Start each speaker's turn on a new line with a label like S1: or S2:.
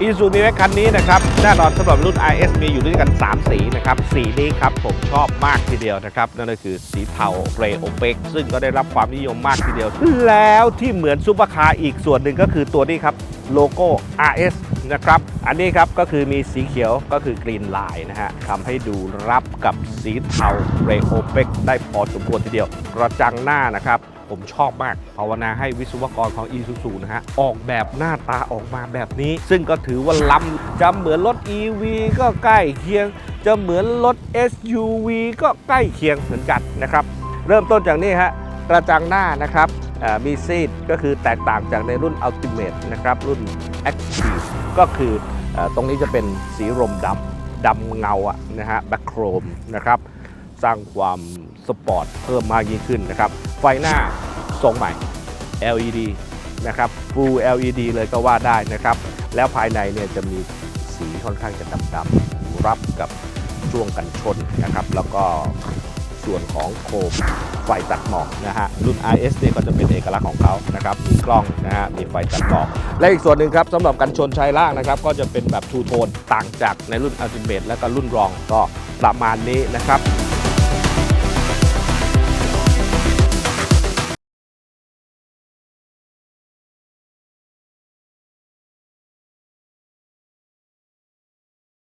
S1: อีซูมีแม็กคันนี้นะครับแน่นอนสำหรับรุ่น IS มีอยู่ด้วยกัน 3 สีนะครับ สีนี้ครับผมชอบมากทีเดียวนะครับ นั่นก็คือสีเทาเรโอเปกซึ่งก็ได้รับความนิยมมากทีเดียว แล้วที่เหมือนซุปเปอร์คาร์อีกส่วนหนึ่งก็คือตัวนี้ครับ โลโก้ RS นะครับ อันนี้ครับก็คือมีสีเขียวก็คือกรีนไลน์นะฮะทำให้ดูรับกับสีเทาเรโอเปกได้พอสมควรทีเดียว กระจังหน้านะครับผมชอบมาก ภาวนาให้วิศวกรของ i s u z u นะฮะ ออกแบบหน้าตาออกมาแบบนี้ ซึ่งก็ถือว่าล้ำจะเหมือนรถ EV ก็ใกล้เคียง จะเหมือนรถ SUV ก็ใกล้เคียงเหมือนกันนะครับ เริ่มต้นจากนี่ฮะกระจังหน้านะครับ มีซีดก็คือแตกต่างจากในรุ่น Ultimate นะครับ รุ่น Active ก็คืออตรงนี้จะเป็นสีรมดำดำเงาอะนะฮะแบ็คโครมนะครับ สร้างความสปอร์ตเพิ่มมากยิ่งขึ้นนะครับ ไฟหน้าทรงใหม่ LED นะครับ Full LED เลยก็ว่าได้นะครับ แล้วภายในเนี่ยจะมีสีค่อนข้างจะดำๆรับกับช่วงกันชนนะครับ แล้วก็ ส่วนของโคมไฟตัดหมอกนะฮะรุ่น IS เนี่ยก็จะเป็นเอกลักษณ์ของเขานะครับมีกล้องนะฮะมีไฟตัดหมอก และอีกส่วนหนึ่งครับสำหรับกันชนชายล่างนะครับก็จะเป็นแบบทูโทนต่างจากในรุ่น Ultimate และก็รุ่นรองก็ประมาณนี้นะครับ